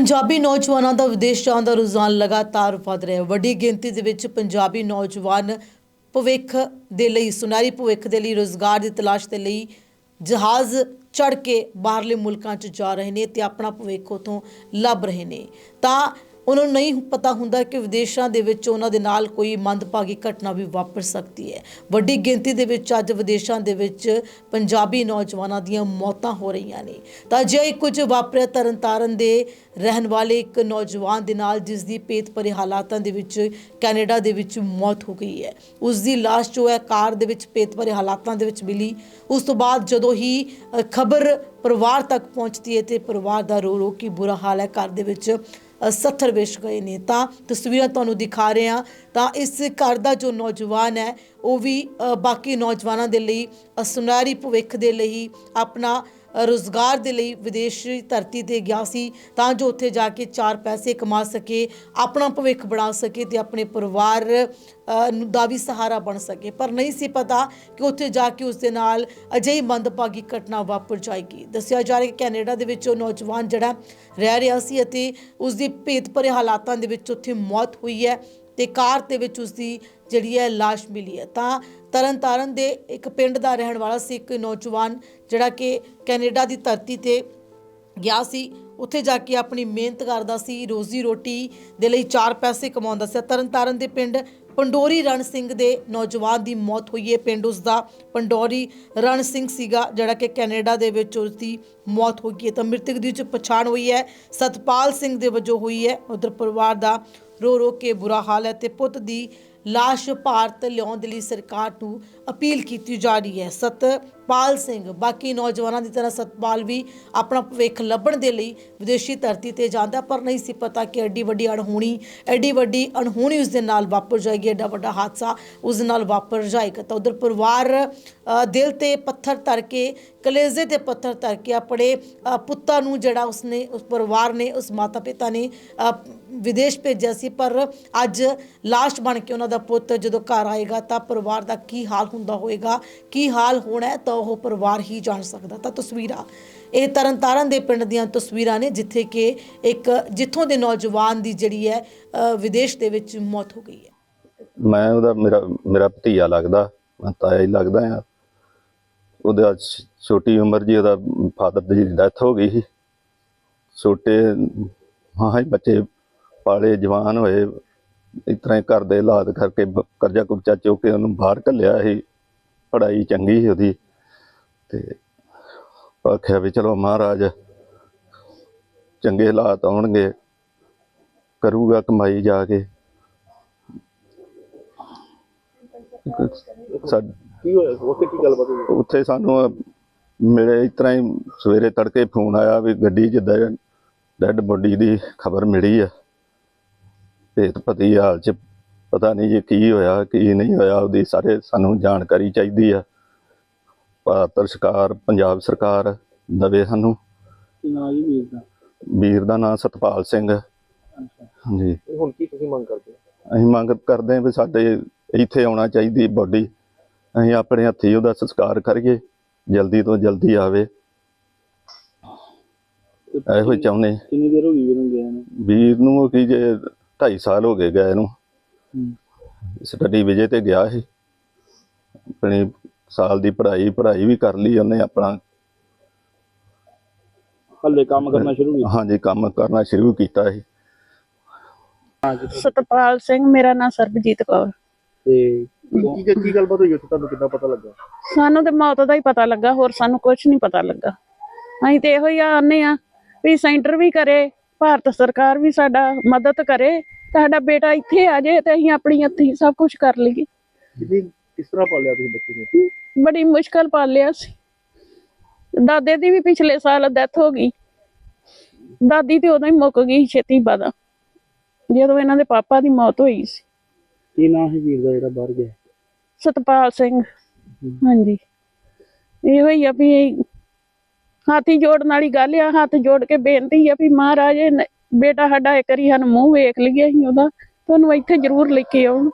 ਪੰਜਾਬੀ ਨੌਜਵਾਨਾਂ ਦਾ ਵਿਦੇਸ਼ ਜਾਣ ਦਾ ਰੁਝਾਨ ਲਗਾਤਾਰ ਵਧ ਰਿਹਾ ਹੈ। ਵੱਡੀ ਗਿਣਤੀ ਦੇ ਵਿੱਚ ਪੰਜਾਬੀ ਨੌਜਵਾਨ ਭਵਿੱਖ ਦੇ ਲਈ, ਸੁਨਹਿਰੀ ਭਵਿੱਖ ਦੇ ਲਈ, ਰੋਜ਼ਗਾਰ ਦੀ ਤਲਾਸ਼ ਦੇ ਲਈ ਜਹਾਜ਼ ਚੜ੍ਹ ਕੇ ਬਾਹਰਲੇ ਮੁਲਕਾਂ 'ਚ ਜਾ ਰਹੇ ਨੇ ਤੇ ਆਪਣਾ ਭਵਿੱਖ ਉਥੋਂ ਲੱਭ ਰਹੇ ਨੇ। ਤਾਂ ਉਹਨਾਂ ਨੂੰ ਨਹੀਂ ਪਤਾ ਹੁੰਦਾ ਕਿ ਵਿਦੇਸ਼ਾਂ ਦੇ ਵਿੱਚ ਉਹਨਾਂ ਦੇ ਨਾਲ ਕੋਈ ਮੰਦਭਾਗੀ ਘਟਨਾ ਵੀ ਵਾਪਰ ਸਕਦੀ ਹੈ। ਵੱਡੀ ਗਿਣਤੀ ਦੇ ਵਿੱਚ ਅੱਜ ਵਿਦੇਸ਼ਾਂ ਦੇ ਵਿੱਚ ਪੰਜਾਬੀ ਨੌਜਵਾਨਾਂ ਦੀਆਂ ਮੌਤਾਂ ਹੋ ਰਹੀਆਂ ਨੇ। ਤਾਂ ਜੇ ਕੁਝ ਵਾਪਰਿਆ ਤਰਨਤਾਰਨ ਦੇ ਰਹਿਣ ਵਾਲੇ ਇੱਕ ਨੌਜਵਾਨ ਦੇ ਨਾਲ ਜਿਸ ਦੀ ਪੇਤ ਭਰੇ ਹਾਲਾਤਾਂ ਦੇ ਵਿੱਚ ਕੈਨੇਡਾ ਦੇ ਵਿੱਚ ਮੌਤ ਹੋ ਗਈ ਹੈ। ਉਸ ਦੀ ਲਾਸ਼ ਜੋ ਹੈ ਕਾਰ ਦੇ ਵਿੱਚ ਪੇਤ ਭਰੇ ਹਾਲਾਤਾਂ ਦੇ ਵਿੱਚ ਮਿਲੀ। ਉਸ ਤੋਂ ਬਾਅਦ ਜਦੋਂ ਹੀ ਖਬਰ ਪਰਿਵਾਰ ਤੱਕ ਪਹੁੰਚਦੀ ਹੈ ਤੇ ਪਰਿਵਾਰ ਦਾ ਰੋ ਰੋ ਕੇ ਬੁਰਾ ਹਾਲ ਹੈ। ਘਰ ਦੇ ਵਿੱਚ ਅ, ਸੱਥਰ ਵਿਛ ਗਏ ਨੇ। ਤਾਂ ਤਸਵੀਰਾਂ ਤੁਹਾਨੂੰ ਦਿਖਾ ਰਹੇ ਹਾਂ। ਤਾਂ ਇਸ ਘਰ ਦਾ ਜੋ ਨੌਜਵਾਨ ਹੈ ਉਹ ਵੀ ਬਾਕੀ ਨੌਜਵਾਨਾਂ ਦੇ ਲਈ ਸੁਨਹਿਰੀ ਭਵਿੱਖ ਦੇ ਲਈ ਆਪਣਾ ਰੁਜ਼ਗਾਰ ਦੇ ਲਈ ਵਿਦੇਸ਼ੀ ਧਰਤੀ ਤੇ ਗਿਆ ਸੀ ਤਾਂ ਜੋ ਉੱਥੇ ਜਾ ਕੇ ਚਾਰ ਪੈਸੇ ਕਮਾ ਸਕੇ, ਆਪਣਾ ਭਵਿੱਖ ਬਣਾ ਸਕੇ ਤੇ ਆਪਣੇ ਪਰਿਵਾਰ ਨੂੰ ਦਾ ਵੀ ਸਹਾਰਾ ਬਣ ਸਕੇ। ਪਰ ਨਹੀਂ ਸੀ ਪਤਾ ਕਿ ਉੱਥੇ ਜਾ ਕੇ ਉਸ ਦੇ ਨਾਲ ਅਜਿਹੀ ਮੰਦਭਾਗੀ ਘਟਨਾ ਵਾਪਰ ਜਾਏਗੀ। ਦੱਸਿਆ ਜਾ ਰਿਹਾ ਕਿ ਕੈਨੇਡਾ ਦੇ ਵਿੱਚ ਉਹ ਨੌਜਵਾਨ ਜਿਹੜਾ ਰਹਿ ਰਿਹਾ ਸੀ ਅਤੇ ਉਸ ਦੀ ਭੇਤ ਭਰੇ ਹਾਲਾਤਾਂ ਦੇ ਵਿੱਚ ਉੱਥੇ ਮੌਤ ਹੋਈ ਹੈ ਤੇ ਕਾਰ ਦੇ ਵਿੱਚ ਉਸ ਦੀ ਜਿਹੜੀ ਹੈ ਲਾਸ਼ ਮਿਲੀ ਹੈ। ਤਾਂ ਤਰਨਤਾਰਨ ਦੇ ਇੱਕ ਪਿੰਡ ਦਾ ਰਹਿਣ ਵਾਲਾ ਸੀ ਇੱਕ ਨੌਜਵਾਨ, ਜਿਹੜਾ ਕਿ ਕੈਨੇਡਾ ਦੀ ਧਰਤੀ ਤੇ ਗਿਆ ਸੀ। ਉੱਥੇ ਜਾ ਕੇ ਆਪਣੀ ਮਿਹਨਤ ਕਰਦਾ ਸੀ, ਰੋਜ਼ੀ ਰੋਟੀ ਦੇ ਲਈ ਚਾਰ ਪੈਸੇ ਕਮਾਉਂਦਾ ਸੀ। ਤਰਨਤਾਰਨ ਦੇ ਪਿੰਡ ਪੰਡੋਰੀ ਰਣ ਸਿੰਘ ਦੇ ਨੌਜਵਾਨ ਦੀ ਮੌਤ ਹੋਈ ਹੈ। ਪਿੰਡ ਉਸ ਦਾ ਪੰਡੋਰੀ ਰਣ ਸਿੰਘ ਸੀਗਾ, ਜਿਹੜਾ ਕਿ ਕੈਨੇਡਾ ਦੇ ਵਿੱਚ ਉਸ ਦੀ ਮੌਤ ਹੋ ਗਈ ਹੈ। ਤਾਂ ਮ੍ਰਿਤਕ ਦੀ ਚ ਪਛਾਣ ਹੋਈ ਹੈ, ਸਤਪਾਲ ਸਿੰਘ ਦੇ ਵਜੋਂ ਹੋਈ ਹੈ। ਉਧਰ ਪਰਿਵਾਰ ਦਾ ਰੋ ਰੋ ਕੇ ਬੁਰਾ ਹਾਲ ਹੈ ਤੇ ਪੁੱਤ ਦੀ ਲਾਸ਼ ਭਾਰਤ ਲਿਆਉਣ ਦੇ ਲਈ ਸਰਕਾਰ ਨੂੰ ਅਪੀਲ ਕੀਤੀ ਜਾ ਰਹੀ ਹੈ। ਸਤਪਾਲ ਸਿੰਘ। ਬਾਕੀ ਨੌਜਵਾਨਾਂ ਦੀ ਤਰ੍ਹਾਂ ਸਤਪਾਲ ਵੀ ਆਪਣਾ ਭਵਿੱਖ ਲੱਭਣ ਦੇ ਲਈ ਵਿਦੇਸ਼ੀ ਧਰਤੀ ਤੇ ਜਾਂਦਾ, ਪਰ ਨਹੀਂ ਸੀ ਪਤਾ ਕਿ ਐਡੀ ਵੱਡੀ ਅਣਹੋਣੀ, ਐਡੀ ਵੱਡੀ ਅਣਹੋਣੀ ਉਸ ਦੇ ਨਾਲ ਵਾਪਰ ਜਾਏਗੀ, ਐਡਾ ਵੱਡਾ ਹਾਦਸਾ ਉਸ ਦੇ ਨਾਲ ਵਾਪਰ ਜਾਏਗਾ। ਤਾਂ ਉਧਰ ਪਰਿਵਾਰ ਦਿਲ ਤੇ ਪੱਥਰ ਧਰ ਕੇ, ਕਲੇਜ਼ੇ ਤੇ ਪੱਥਰ ਧਰ ਕੇ ਆਪਣੇ ਪੁੱਤਾਂ ਨੂੰ ਜਿਹੜਾ ਉਸਨੇ, ਉਸ ਪਰਿਵਾਰ ਨੇ, ਉਸ ਮਾਤਾ ਪਿਤਾ ਨੇ ਵਿਦੇਸ਼ ਭੇਜਿਆ ਸੀ। ਪਰ ਅੱਜ ਲਾਸ਼ ਬਣ ਕੇ ਉਹਨਾਂ ਦਾ ਪੁੱਤ ਜਦੋਂ ਘਰ ਆਏਗਾ ਤਾਂ ਪਰਿਵਾਰ ਦਾ ਕੀ ਹਾਲ ਹੁੰਦਾ ਹੋਏਗਾ, ਕੀ ਹਾਲ ਹੋਣਾ ਤਾਂ ਉਹ ਪਰਿਵਾਰ ਹੀ ਜਾਣ ਸਕਦਾ। ਤਾਂ ਤਸਵੀਰਾਂ ਇਹ ਤਰਨਤਾਰਨ ਦੇ ਪਿੰਡ ਦੀਆਂ ਤਸਵੀਰਾਂ ਨੇ ਜਿੱਥੇ ਕਿ ਇੱਕ ਜਿੱਥੋਂ ਦੇ ਨੌਜਵਾਨ ਦੀ ਜਿਹੜੀ ਹੈ ਅ, ਵਿਦੇਸ਼ ਦੇ ਵਿੱਚ ਮੌਤ ਹੋ ਗਈ ਹੈ। ਮੈਂ ਉਹਦਾ ਮੇਰਾ ਮੇਰਾ ਭਤੀਆ ਲੱਗਦਾ ਮੈਂ ਤਾਇਆ ਹੀ ਲੱਗਦਾ ਆ ਉਹਦਾ ਛ- ਛੋਟੀ ਉਮਰ ਜੀ ਉਹਦਾ ਫਾਦਰ ਦੀ ਡੈਥ ਹੋ ਗਈ ਸੀ। ਛੋਟੇ ਹਾਂ ਹੀ ਬੱਚੇ ਪਾਲੇ ਜਵਾਨ ਹੋਏ। ਇਸ ਤਰ੍ਹਾਂ ਹੀ ਘਰ ਦੇ ਹਾਲਾਤ ਕਰਕੇ ਬ- ਕਰਜ਼ਾ ਕੁਰਜ਼ਾ ਚੁੱਕ ਕੇ ਉਹਨੂੰ ਬਾਹਰ ਘੱਲਿਆ ਸੀ। ਪੜ੍ਹਾਈ ਚੰਗੀ ਸੀ ਉਹਦੀ। ਤੇ ਆਖਿਆ ਵੀ ਚਲੋ ਮਹਾਰਾਜ ਚੰਗੇ ਹਾਲਾਤ ਆਉਣਗੇ ਕਰੂਗਾ ਕਮਾਈ ਜਾ ਕੇ। ਸਾ- ਕੀ ਹੋਇਆ? ਉੱਥੇ ਕੀ ਗੱਲਬਾਤ ਹੋਈ? ਉੱਥੇ ਸਾਨੂੰ ਮੇਰੇ ਇਸ ਤਰ੍ਹਾਂ ਹੀ ਸਵੇਰੇ ਤੜਕੇ ਫੋਨ ਆਇਆ ਵੀ ਗੱਡੀ 'ਚ ਡੈਡ ਬੋਡੀ ਦੀ ਖਬਰ ਮਿਲੀ ਆ। ਭੇਤ ਪਤੀ ਹਾਲ 'ਚ ਪਤਾ ਨਹੀਂ ਜੀ ਕੀ ਹੋਇਆ ਕੀ ਨਹੀਂ ਹੋਇਆ ਉਹਦੀ ਸਾਰੇ ਸਾਨੂੰ ਜਾਣਕਾਰੀ ਚਾਹੀਦੀ ਆ। ਭਾਰਤ ਸਰਕਾਰ ਪੰਜਾਬ ਸਰਕਾਰ ਦਵੇ ਸਾਨੂੰ। ਨਾਂ ਜੀ ਵੀਰ ਦਾ? ਵੀਰ ਦਾ ਨਾਮ ਸਤਪਾਲ ਸਿੰਘ। ਹਾਂਜੀ। ਤੇ ਹੁਣ ਕੀ ਤੁਸੀਂ ਮੰਗ ਕਰਦੇ ਹੋ? ਅਸੀਂ ਮੰਗ ਕਰਦੇ ਹਾਂ ਵੀ ਸਾਡੇ ਇੱਥੇ ਆਉਣਾ ਚਾਹੀਦੀ ਬੋਡੀ। ਅਸੀਂ ਆਪਣੇ ਹੱਥੀਂ ਉਹਦਾ ਸੰਸਕਾਰ ਕਰੀਏ ਜਲਦੀ ਤੋਂ ਜਲਦੀ ਆਵੇ। ਇਹੋ ਹੀ ਚਾਹੁੰਦੇ। ਕਿੰਨੀ ਦੇਰ ਹੋ ਗਈ ਵੀਰ ਨੂੰ ਗਿਆ ਨੂੰ? ਵੀਰ ਨੂੰ ਕੀ ਜੇ 2.5 ਸਾਲ ਹੋ ਗਏ ਗਏ ਨੂੰ। ਸਟੱਡੀ ਵਿਜੇ ਤੇ ਗਿਆ ਸੀ। ਆਪਣੀ ਸਾਲ ਦੀ ਪੜ੍ਹਾਈ ਪੜ੍ਹਾਈ ਵੀ ਕਰ ਲਈ ਉਹਨੇ ਆਪਣਾ। ਹੱਲੇ ਕੰਮ ਕਰਨਾ ਸ਼ੁਰੂ ਕੀਤਾ? ਹਾਂਜੀ ਕੰਮ ਕਰਨਾ ਸ਼ੁਰੂ ਕੀਤਾ ਸੀ। ਸਤਪਾਲ ਸਿੰਘ ਮੇਰਾ ਨਾਮ ਸਰਬਜੀਤ ਕੌਰ। ਤੇ ਕੀ ਕੀ ਕੀ ਗੱਲਬਾਤ ਹੋਈ? ਉੱਥੇ ਤੁਹਾਨੂੰ ਕਿੱਦਾਂ ਪਤਾ ਲੱਗਾ? ਸਾਨੂੰ ਤੇ ਮੌਤ ਦਾ ਹੀ ਪਤਾ ਲੱਗਾ ਹੋਰ ਸਾਨੂੰ ਕੁਝ ਨਹੀਂ ਪਤਾ ਲੱਗਾ। ਅਸੀਂ ਤੇ ਇਹੋ ਹੀ ਆਨੇ ਆ ਵੀ ਸੈਂਟਰ ਵੀ ਕਰੇ ਭਾਰਤ ਸਰਕਾਰ ਵੀ ਸਾਡਾ ਮਦਦ ਕਰੇ ਸਾਡਾ ਬੇਟਾ ਇੱਥੇ ਆ ਜਾਏ ਤੇ ਅਸੀਂ ਆਪਣੀ ਹੱਥੀਂ ਸਭ ਕੁਝ ਕਰ ਲਈਏ। ਕਿਸ ਤਰ੍ਹਾਂ ਪਾਲਿਆ ਤੁਸੀਂ ਬੱਚੇ ਨੂੰ? ਬੜੀ ਮੁਸ਼ਕਲ ਪਾਲਿਆ ਸੀ। ਦਾਦੇ ਦੀ ਵੀ ਪਿਛਲੇ ਸਾਲ ਡੈਥ ਹੋ ਗਈ। ਦਾਦੀ ਤੇ ਉਦੋਂ ਹੀ ਮੁੱਕ ਗਈ ਛੇਤੀ ਬਾਦਾ ਜਦੋਂ ਇਹਨਾਂ ਦੇ ਪਾਪਾ ਦੀ ਮੌਤ ਹੋਈ ਸੀ। ਕੀ ਨਾਂ ਹੈ ਵੀਰ ਦਾ ਜਿਹੜਾ ਬਾਹਰ ਗਿਆ? ਸਤਪਾਲ ਸਿੰਘ। ਹਾਂਜੀ। ਇਹੋ ਹੀ ਆ ਵੀ ਹਾਥੀ ਜੋੜਨ ਵਾਲੀ ਗੱਲ ਆ ਹੱਥ ਜੋੜ ਕੇ ਬੇਨਤੀ ਆ ਵੀ ਮਹਾਰਾਜ ਬੇਟਾ ਸਾਡਾ ਇੱਕ ਵਾਰੀ ਸਾਨੂੰ ਮੂੰਹ ਵੇਖ ਲਈਏ ਅਸੀਂ ਉਹਦਾ। ਤੁਹਾਨੂੰ ਇੱਥੇ ਜ਼ਰੂਰ ਲੈ ਕੇ ਆਉਣ।